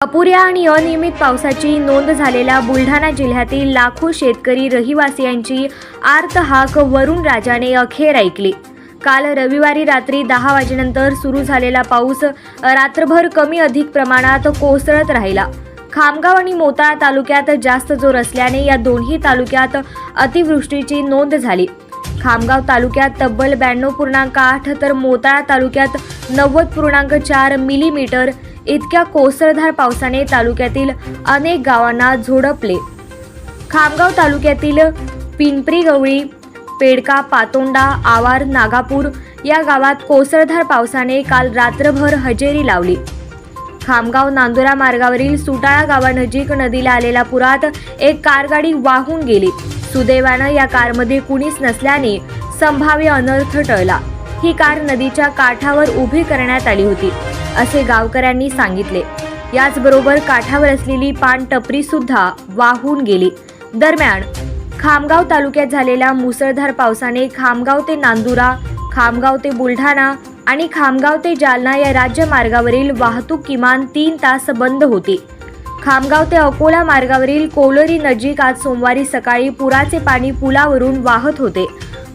अपुऱ्या आणि अनियमित पावसाची नोंद झालेल्या बुलढाणा जिल्ह्यातील लाखो शेतकरी रहिवासियांची आर्त हाक वरुण राजाने अखेर ऐकली. काल रविवारी रात्री दहा वाजेनंतर सुरू झालेला पाऊस रात्रभर कमी अधिक प्रमाणात कोसळत राहिला. खामगाव आणि मोताळा तालुक्यात जास्त जोर असल्याने या दोन्ही तालुक्यात अतिवृष्टीची नोंद झाली. खामगाव तालुक्यात तब्बल ब्याण्णव पूर्णांक आठ तर मोताळा तालुक्यात नव्वद पूर्णांक चार मिलीमीटर इतक्या कोसळधार पावसाने तालुक्यातील अनेक गावांना झोडपले. खामगाव तालुक्यातील पिंपरी गवळी पेडका पातोंडा आवार नागापूर या गावात कोसळधार पावसाने काल रात्रभर हजेरी लावली. खामगाव नांदुरा मार्गावरील सुटाळा गावानजीक नदीला आलेल्या पुरात एक कारगाडी वाहून गेली. सुदैवानं या कारमध्ये कुणीच नसल्याने संभाव्य अनर्थ टळला. ही कार नदीच्या काठावर उभी करण्यात आली होती असे गावकऱ्यांनी सांगितले. याचबरोबर काठावर असलेली पान टपरी सुद्धा वाहून गेली. दरम्यान खामगाव तालुक्यात झालेल्या मुसळधार पावसाने खामगाव ते नांदुरा खामगाव ते बुलढाणा आणि खामगाव ते जालना या राज्य मार्गावरील वाहतूक किमान तीन तास बंद होती. खामगाव ते अकोला मार्गावरील कोलरी नजीक आज सोमवारी सकाळी पुराचे पाणी पुलावरून वाहत होते.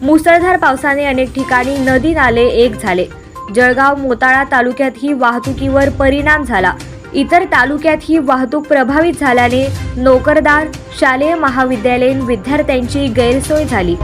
मुसळधार पावसाने अनेक ठिकाणी नदी नाले एक झाले. जळगाव मोताळा तालुक्यातही वाहतुकीवर परिणाम झाला. इतर तालुक्यातही वाहतूक प्रभावित झाल्याने नोकरदार शालेय महाविद्यालयीन विद्यार्थ्यांची गैरसोय झाली.